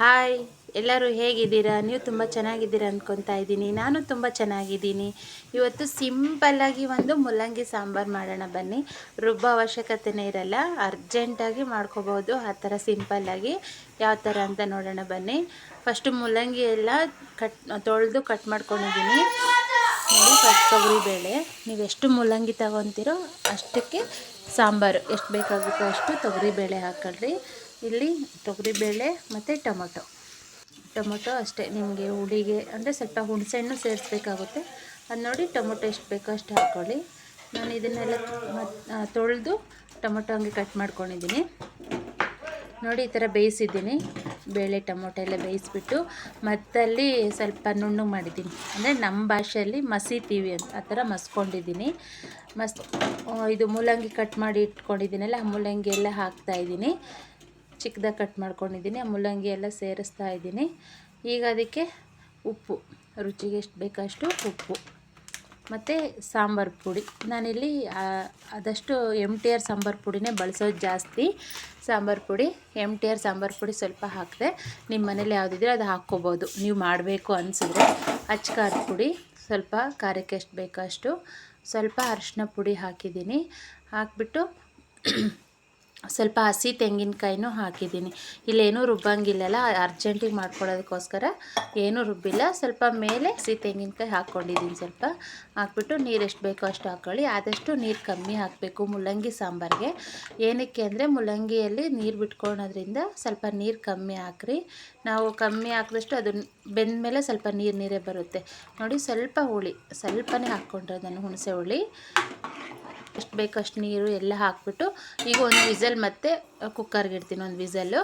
Hi ಎಲ್ಲರೂ ಹೇಗಿದ್ದೀರಾ? ನೀವು ತುಂಬ ಚೆನ್ನಾಗಿದ್ದೀರಾ ಅಂದ್ಕೊತಾ ಇದ್ದೀನಿ. ನಾನು ತುಂಬ ಚೆನ್ನಾಗಿದ್ದೀನಿ. ಇವತ್ತು ಸಿಂಪಲ್ಲಾಗಿ ಒಂದು ಮುಲ್ಲಂಗಿ ಸಾಂಬಾರು ಮಾಡೋಣ ಬನ್ನಿ. ರುಬ್ಬ ಅವಶ್ಯಕತೆನೇ ಇರಲ್ಲ. ಅರ್ಜೆಂಟಾಗಿ ಮಾಡ್ಕೋಬೋದು ಆ ಥರ ಸಿಂಪಲ್ಲಾಗಿ ಯಾವ ಥರ ಅಂತ ನೋಡೋಣ ಬನ್ನಿ. ಫಸ್ಟು ಮುಲ್ಲಂಗಿ ಎಲ್ಲ ಕಟ್ ತೊಳೆದು ಕಟ್ ಮಾಡ್ಕೊಂಡಿದ್ದೀನಿ. ನೋಡಿ ಫಸ್ಟ್ ತೊಗರಿಬೇಳೆ ನೀವು ಎಷ್ಟು ಮುಲ್ಲಂಗಿ ತಗೊತೀರೋ ಅಷ್ಟಕ್ಕೆ ಸಾಂಬಾರು. ಎಷ್ಟು ಬೇಕಾಗುತ್ತೋ ಅಷ್ಟು ತೊಗರಿಬೇಳೆ ಹಾಕ್ಕೊಳ್ರಿ ಇಲ್ಲಿ ತೊಗರಿಬೇಳೆ ಮತ್ತು ಟೊಮೊಟೊ. ಟೊಮೊಟೊ ಅಷ್ಟೇ, ನಿಮಗೆ ಹುಳಿಗೆ, ಅಂದರೆ ಸ್ವಲ್ಪ ಹುಣಸೆಹಣ್ಣು ಸೇರಿಸ್ಬೇಕಾಗುತ್ತೆ. ಅದು ನೋಡಿ ಟೊಮೊಟೊ ಎಷ್ಟು ಬೇಕೋ ಅಷ್ಟು ಹಾಕ್ಕೊಳ್ಳಿ ನಾನು ಇದನ್ನೆಲ್ಲ ತೊಳೆದು ಟೊಮೊಟೊ ಹಂಗೆ ಕಟ್ ಮಾಡ್ಕೊಂಡಿದ್ದೀನಿ. ನೋಡಿ ಈ ಥರ ಬೇಯಿಸಿದ್ದೀನಿ. ಬೇಳೆ, ಟೊಮೊಟೊ ಎಲ್ಲ ಬೇಯಿಸ್ಬಿಟ್ಟು ಮತ್ತಲ್ಲಿ ಸ್ವಲ್ಪ ನುಣ್ಣು ಮಾಡಿದ್ದೀನಿ. ಅಂದರೆ ನಮ್ಮ ಭಾಷೆಯಲ್ಲಿ ಮಸೀತೀವಿ ಅಂತ, ಆ ಥರ ಮಸ್ಕೊಂಡಿದ್ದೀನಿ. ಮಸ್ ಇದು ಮೂಲಂಗಿ ಕಟ್ ಮಾಡಿ ಇಟ್ಕೊಂಡಿದ್ದೀನಲ್ಲ, ಆ ಮೂಲಂಗಿ ಎಲ್ಲ ಹಾಕ್ತಾಯಿದ್ದೀನಿ ಚಿಕ್ಕದಾಗಿ ಕಟ್ ಮಾಡ್ಕೊಂಡಿದ್ದೀನಿ. ಆ ಮುಲ್ಲಂಗಿ ಎಲ್ಲ ಸೇರಿಸ್ತಾ ಇದ್ದೀನಿ. ಈಗ ಅದಕ್ಕೆ ಉಪ್ಪು. ರುಚಿಗೆ ಎಷ್ಟು ಬೇಕಷ್ಟು ಉಪ್ಪು. ಮತ್ತು ಸಾಂಬಾರು ಪುಡಿ. ನಾನಿಲ್ಲಿ ಆದಷ್ಟು ಎಂ ಟಿ ಆರ್ ಸಾಂಬಾರು ಪುಡಿನೇ ಬಳಸೋದು ಜಾಸ್ತಿ. ಸಾಂಬಾರು ಪುಡಿ ಎಂ ಟಿ ಆರ್ ಸಾಂಬಾರು ಪುಡಿ ಸ್ವಲ್ಪ ಹಾಕಿದೆ ನಿಮ್ಮ ಮನೇಲಿ ಯಾವುದಿದ್ರೆ ಅದು ಹಾಕ್ಕೋಬೋದು. ನೀವು ಮಾಡಬೇಕು ಅನಿಸಿದ್ರೆ. ಅಚ್ಚಕಾರ ಪುಡಿ, ಸ್ವಲ್ಪ ಖಾರಕ್ಕೆ ಎಷ್ಟು ಬೇಕೋ ಅಷ್ಟು ಸ್ವಲ್ಪ ಅರಿಶಿನ ಪುಡಿ ಹಾಕಿದ್ದೀನಿ. ಹಾಕಿಬಿಟ್ಟು ಸ್ವಲ್ಪ ಹಸಿ ತೆಂಗಿನಕಾಯಿನೂ ಹಾಕಿದ್ದೀನಿ. ಇಲ್ಲೇನೂ ರುಬ್ಬಂಗಿಲ್ಲಲ್ಲ, ಅರ್ಜೆಂಟಿಗೆ ಮಾಡ್ಕೊಳ್ಳೋದಕ್ಕೋಸ್ಕರ ಏನೂ ರುಬ್ಬಿಲ್ಲ. ಸ್ವಲ್ಪ ಮೇಲೆ ಹಸಿ ತೆಂಗಿನಕಾಯಿ ಹಾಕ್ಕೊಂಡಿದ್ದೀನಿ ಸ್ವಲ್ಪ. ಹಾಕ್ಬಿಟ್ಟು ನೀರು ಎಷ್ಟು ಬೇಕೋ ಅಷ್ಟು ಹಾಕ್ಕೊಳ್ಳಿ ಆದಷ್ಟು ನೀರು ಕಮ್ಮಿ ಹಾಕಬೇಕು ಮುಲ್ಲಂಗಿ ಸಾಂಬಾರಿಗೆ. ಏನಕ್ಕೆ ಅಂದರೆ ಮುಲ್ಲಂಗಿಯಲ್ಲಿ ನೀರು ಬಿಟ್ಕೊಳೋದ್ರಿಂದ ಸ್ವಲ್ಪ ನೀರು ಕಮ್ಮಿ ಹಾಕ್ರಿ. ನಾವು ಕಮ್ಮಿ ಹಾಕಿದಷ್ಟು ಅದು ಬೆಂದ ಮೇಲೆ ಸ್ವಲ್ಪ ನೀರು, ನೀರೇ ಬರುತ್ತೆ. ನೋಡಿ ಸ್ವಲ್ಪ ಹುಳಿ, ಸ್ವಲ್ಪನೇ ಹಾಕ್ಕೊಂಡ್ರೆ ನಾನು ಹುಣಸೆ ಹುಳಿ. ಎಷ್ಟು ಬೇಕಷ್ಟು ನೀರು ಎಲ್ಲ ಹಾಕ್ಬಿಟ್ಟು ಈಗ ಒಂದು ವಿಸಲ್ ಮತ್ತು ಕುಕ್ಕರ್ಗೆ ಇಡ್ತೀನಿ, ಒಂದು ವಿಸಲ್ಲು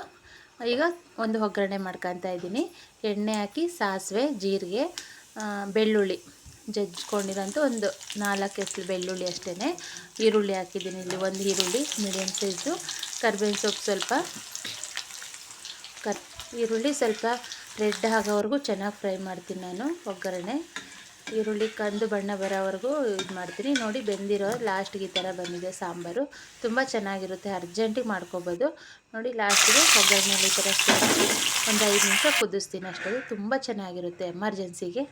ಈಗ ಒಂದು ಒಗ್ಗರಣೆ ಮಾಡ್ಕೊತಾ ಇದ್ದೀನಿ. ಎಣ್ಣೆ ಹಾಕಿ, ಸಾಸಿವೆ, ಜೀರಿಗೆ ಬೆಳ್ಳುಳ್ಳಿ. ಜಜ್ಜಿಕೊಂಡಿರೋಂಥ ಒಂದು ನಾಲ್ಕು ಎಸ್ಲು ಬೆಳ್ಳುಳ್ಳಿ ಅಷ್ಟೇ ಈರುಳ್ಳಿ ಹಾಕಿದ್ದೀನಿ ಇಲ್ಲಿ, ಒಂದು ಈರುಳ್ಳಿ ಮೀಡಿಯಮ್ ಸೈಜು ಕರ್ಬೇವಿನ ಸೊಪ್ಪು ಸ್ವಲ್ಪ. ಕರ್, ಈರುಳ್ಳಿ ಸ್ವಲ್ಪ ರೆಡ್ ಆಗೋವರೆಗೂ ಚೆನ್ನಾಗಿ ಫ್ರೈ ಮಾಡ್ತೀನಿ ನಾನು ಒಗ್ಗರಣೆ. ಈರುಳ್ಳಿ ಕಂದು ಬಣ್ಣ ಬರೋವರೆಗೂ ಇದು ಮಾಡ್ತೀನಿ. ನೋಡಿ ಬೆಂದಿರೋ ಲಾಸ್ಟ್ಗೆ ಈ ಥರ ಬಂದಿದೆ ಸಾಂಬಾರು. ತುಂಬ ಚೆನ್ನಾಗಿರುತ್ತೆ ಅರ್ಜೆಂಟಿಗೆ ಮಾಡ್ಕೊಬೋದು. ನೋಡಿ ಲಾಸ್ಟಿಗೆ ಒಗ್ಗರಣೆಯಲ್ಲಿ ಈ ಥರ ಸೇರಿಸಿ ಒಂದು ಐದು ನಿಮಿಷ ಕುದಿಸ್ತೀನಿ ಅಷ್ಟೇ. ತುಂಬ ಚೆನ್ನಾಗಿರುತ್ತೆ ಎಮರ್ಜೆನ್ಸಿಗೆ